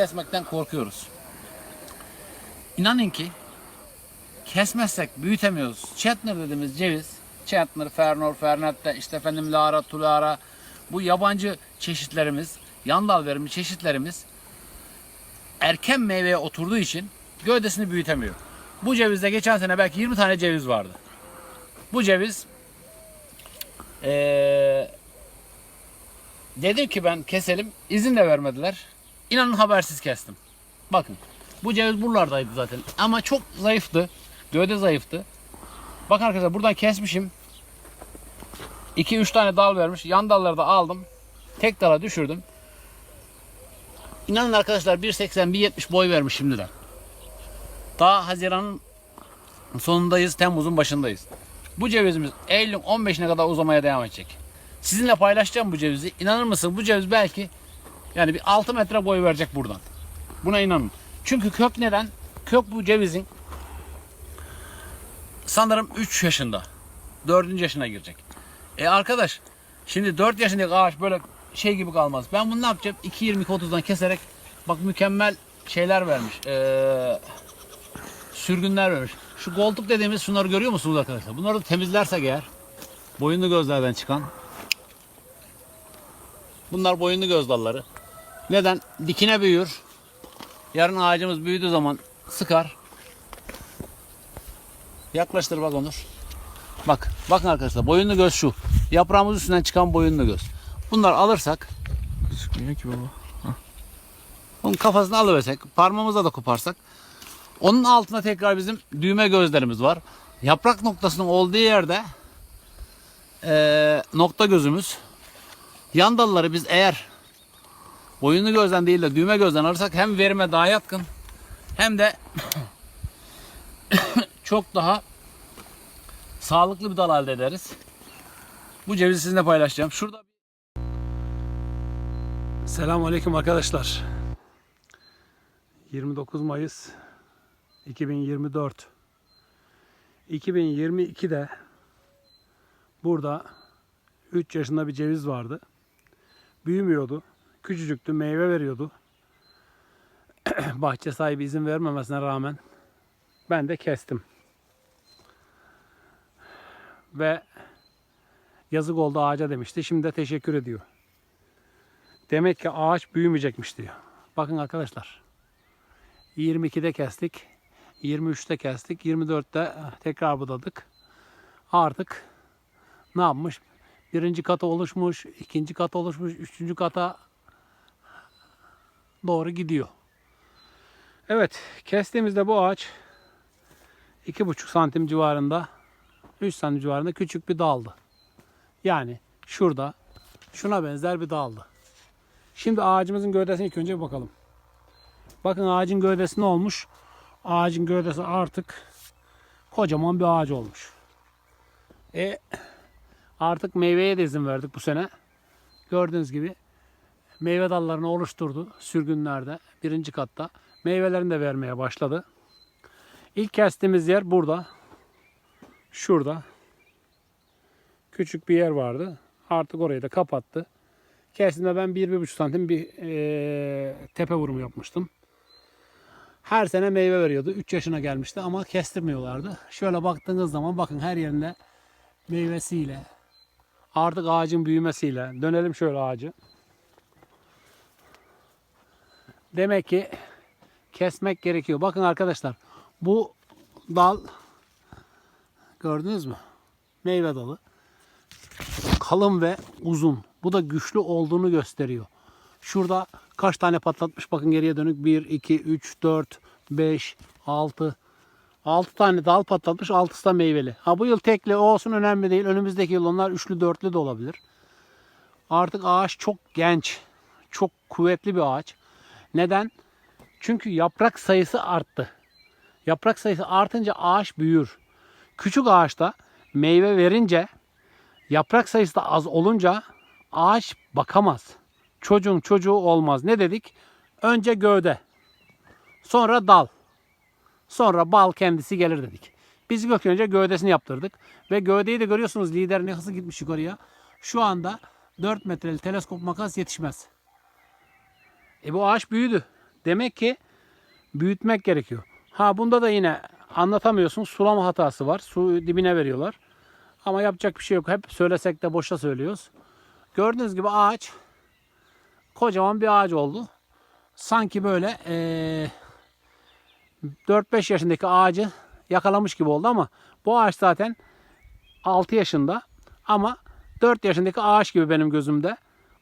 Kesmekten korkuyoruz. İnanın ki kesmezsek büyütemiyoruz. Chetner dediğimiz ceviz, Chetner, Fernor, Fernette, işte efendim Lara, Tulara bu yabancı çeşitlerimiz, yan dal verimi çeşitlerimiz erken meyveye oturduğu için gövdesini büyütemiyor. Bu cevizde geçen sene belki 20 tane ceviz vardı. Bu ceviz eee dedim ki ben keselim. izin de vermediler. İnanın habersiz kestim. Bakın. Bu ceviz buralardaydı zaten. Ama çok zayıftı. Gövde zayıftı. Bakın arkadaşlar buradan kesmişim. 2-3 tane dal vermiş. Yan dalları da aldım. Tek dala düşürdüm. İnanın arkadaşlar 1.80-1.70 boy vermiş şimdiden. Daha Haziran'ın sonundayız. Temmuz'un başındayız. Bu cevizimiz Eylül'ün 15'ine kadar uzamaya devam edecek. Sizinle paylaşacağım bu cevizi. İnanır mısın bu ceviz belki yani bir 6 metre boy verecek buradan. Buna inanın. Çünkü kök neden? Kök bu cevizin sanırım 3 yaşında. 4. yaşına girecek. E arkadaş şimdi 4 yaşındaki ağaç böyle şey gibi kalmaz. Ben bunu ne yapacağım? 2.20-30'dan keserek bak mükemmel şeyler vermiş. Ee, sürgünler vermiş. Şu koltuk dediğimiz şunları görüyor musunuz arkadaşlar? Bunları da temizlersek eğer boyunlu gözlerden çıkan Bunlar boyunlu göz dalları. Neden? Dikine büyür. Yarın ağacımız büyüdüğü zaman sıkar. Yaklaştır bak Onur. Bak, bakın arkadaşlar boyunlu göz şu. Yaprağımız üstünden çıkan boyunlu göz. Bunlar alırsak, Gözükmüyor ki baba. onun kafasını alıversek, parmağımızla da koparsak, onun altında tekrar bizim düğme gözlerimiz var. Yaprak noktasının olduğu yerde eee, nokta gözümüz. Yan dalları biz eğer boyunlu gözden değil de düğme gözden alırsak hem verime daha yatkın hem de çok daha sağlıklı bir dal elde ederiz. Bu cevizi sizinle paylaşacağım. Şurada Selamun Aleyküm arkadaşlar. 29 Mayıs 2024. 2022'de burada 3 yaşında bir ceviz vardı. Büyümüyordu. Küçücüktü, meyve veriyordu. Bahçe sahibi izin vermemesine rağmen ben de kestim. Ve yazık oldu ağaca demişti. Şimdi de teşekkür ediyor. Demek ki ağaç büyümeyecekmiş diyor. Bakın arkadaşlar. 22'de kestik. 23'te kestik. 24'te tekrar budadık. Artık ne yapmış? Birinci kata oluşmuş, ikinci kata oluşmuş, üçüncü kata doğru gidiyor. Evet, kestiğimizde bu ağaç 2,5 santim civarında, 3 santim civarında küçük bir daldı. Yani şurada şuna benzer bir daldı. Şimdi ağacımızın gövdesine ilk önce bir bakalım. Bakın ağacın gövdesi ne olmuş? Ağacın gövdesi artık kocaman bir ağaç olmuş. E artık meyveye de izin verdik bu sene. Gördüğünüz gibi meyve dallarını oluşturdu sürgünlerde birinci katta. Meyvelerini de vermeye başladı. İlk kestiğimiz yer burada. Şurada. Küçük bir yer vardı. Artık orayı da kapattı. Kesimde ben 1-1,5 santim bir eee, tepe vurumu yapmıştım. Her sene meyve veriyordu. 3 yaşına gelmişti ama kestirmiyorlardı. Şöyle baktığınız zaman bakın her yerinde meyvesiyle artık ağacın büyümesiyle dönelim şöyle ağacı. Demek ki kesmek gerekiyor. Bakın arkadaşlar bu dal gördünüz mü? Meyve dalı kalın ve uzun. Bu da güçlü olduğunu gösteriyor. Şurada kaç tane patlatmış bakın geriye dönük 1, 2, 3, 4, 5, 6. 6 tane dal patlatmış 6'sı da meyveli. Ha bu yıl tekli olsun önemli değil. Önümüzdeki yıl onlar üçlü dörtlü de olabilir. Artık ağaç çok genç. Çok kuvvetli bir ağaç. Neden? Çünkü yaprak sayısı arttı. Yaprak sayısı artınca ağaç büyür. Küçük ağaçta meyve verince Yaprak sayısı da az olunca ağaç bakamaz. Çocuğun çocuğu olmaz. Ne dedik? Önce gövde. Sonra dal. Sonra bal kendisi gelir dedik. Biz ilk önce gövdesini yaptırdık. Ve gövdeyi de görüyorsunuz lider ne hızlı gitmiş yukarıya. Şu anda 4 metreli teleskop makas yetişmez. E bu ağaç büyüdü. Demek ki büyütmek gerekiyor. Ha bunda da yine anlatamıyorsun. Sulama hatası var. Su dibine veriyorlar. Ama yapacak bir şey yok. Hep söylesek de boşa söylüyoruz. Gördüğünüz gibi ağaç kocaman bir ağaç oldu. Sanki böyle eee 4-5 yaşındaki ağacı yakalamış gibi oldu ama bu ağaç zaten 6 yaşında ama 4 yaşındaki ağaç gibi benim gözümde.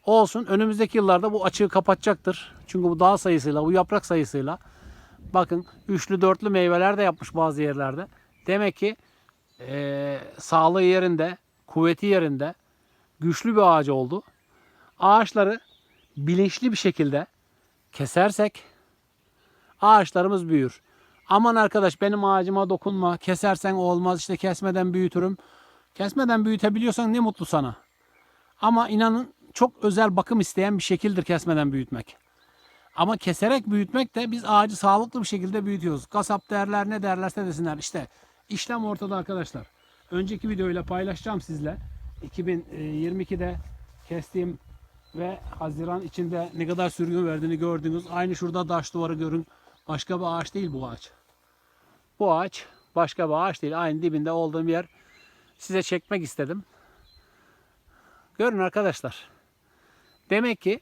Olsun önümüzdeki yıllarda bu açığı kapatacaktır. Çünkü bu dal sayısıyla, bu yaprak sayısıyla bakın üçlü dörtlü meyveler de yapmış bazı yerlerde. Demek ki eee, sağlığı yerinde, kuvveti yerinde, güçlü bir ağaç oldu. Ağaçları bilinçli bir şekilde kesersek ağaçlarımız büyür. Aman arkadaş benim ağacıma dokunma. Kesersen olmaz işte kesmeden büyütürüm. Kesmeden büyütebiliyorsan ne mutlu sana. Ama inanın çok özel bakım isteyen bir şekildir kesmeden büyütmek. Ama keserek büyütmek de biz ağacı sağlıklı bir şekilde büyütüyoruz. Kasap derler ne derlerse desinler. İşte işlem ortada arkadaşlar. Önceki videoyla paylaşacağım sizle. 2022'de kestiğim ve Haziran içinde ne kadar sürgün verdiğini gördünüz. Aynı şurada taş duvarı görün. Başka bir ağaç değil bu ağaç. Bu ağaç başka bir ağaç değil. Aynı dibinde olduğum yer size çekmek istedim. Görün arkadaşlar. Demek ki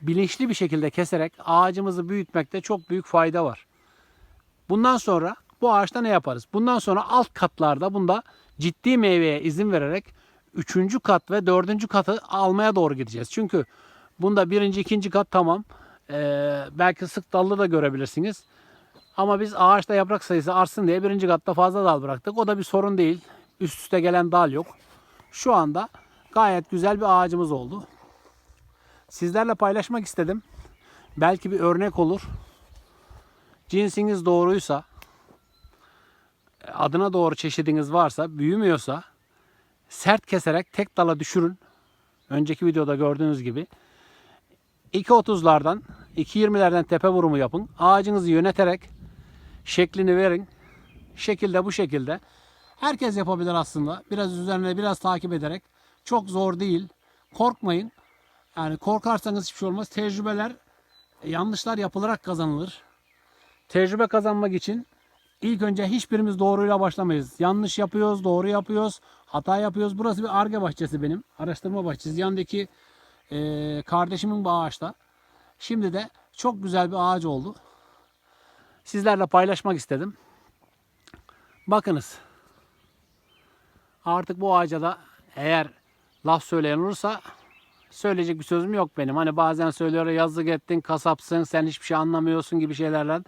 bilinçli bir şekilde keserek ağacımızı büyütmekte çok büyük fayda var. Bundan sonra bu ağaçta ne yaparız? Bundan sonra alt katlarda bunda ciddi meyveye izin vererek üçüncü kat ve dördüncü katı almaya doğru gideceğiz. Çünkü bunda birinci, ikinci kat tamam. Ee, belki sık dallı da görebilirsiniz. Ama biz ağaçta yaprak sayısı artsın diye birinci katta fazla dal bıraktık. O da bir sorun değil. Üst üste gelen dal yok. Şu anda gayet güzel bir ağacımız oldu. Sizlerle paylaşmak istedim. Belki bir örnek olur. Cinsiniz doğruysa, adına doğru çeşidiniz varsa, büyümüyorsa sert keserek tek dala düşürün. Önceki videoda gördüğünüz gibi. 2.30'lardan, 2.20'lerden tepe vurumu yapın. Ağacınızı yöneterek şeklini verin. Şekilde bu şekilde. Herkes yapabilir aslında. Biraz üzerine biraz takip ederek. Çok zor değil. Korkmayın. Yani korkarsanız hiçbir şey olmaz. Tecrübeler yanlışlar yapılarak kazanılır. Tecrübe kazanmak için ilk önce hiçbirimiz doğruyla başlamayız. Yanlış yapıyoruz, doğru yapıyoruz, hata yapıyoruz. Burası bir arge bahçesi benim. Araştırma bahçesi. Yandaki eee, kardeşimin bu ağaçta. Şimdi de çok güzel bir ağaç oldu. Sizlerle paylaşmak istedim. Bakınız. Artık bu ağaca da eğer laf söyleyen olursa söyleyecek bir sözüm yok benim. Hani bazen söylüyor yazık ettin, kasapsın, sen hiçbir şey anlamıyorsun gibi şeylerle.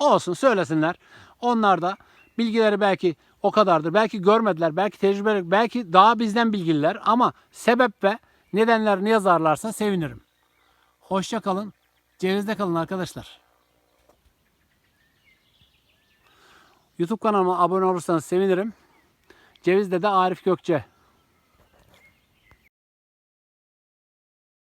Olsun söylesinler. Onlar da bilgileri belki o kadardır. Belki görmediler, belki tecrübeli, belki daha bizden bilgililer ama sebep ve nedenlerini yazarlarsa sevinirim. Hoşça kalın. Cevizde kalın arkadaşlar. YouTube kanalıma abone olursanız sevinirim. Cevizde de Arif Gökçe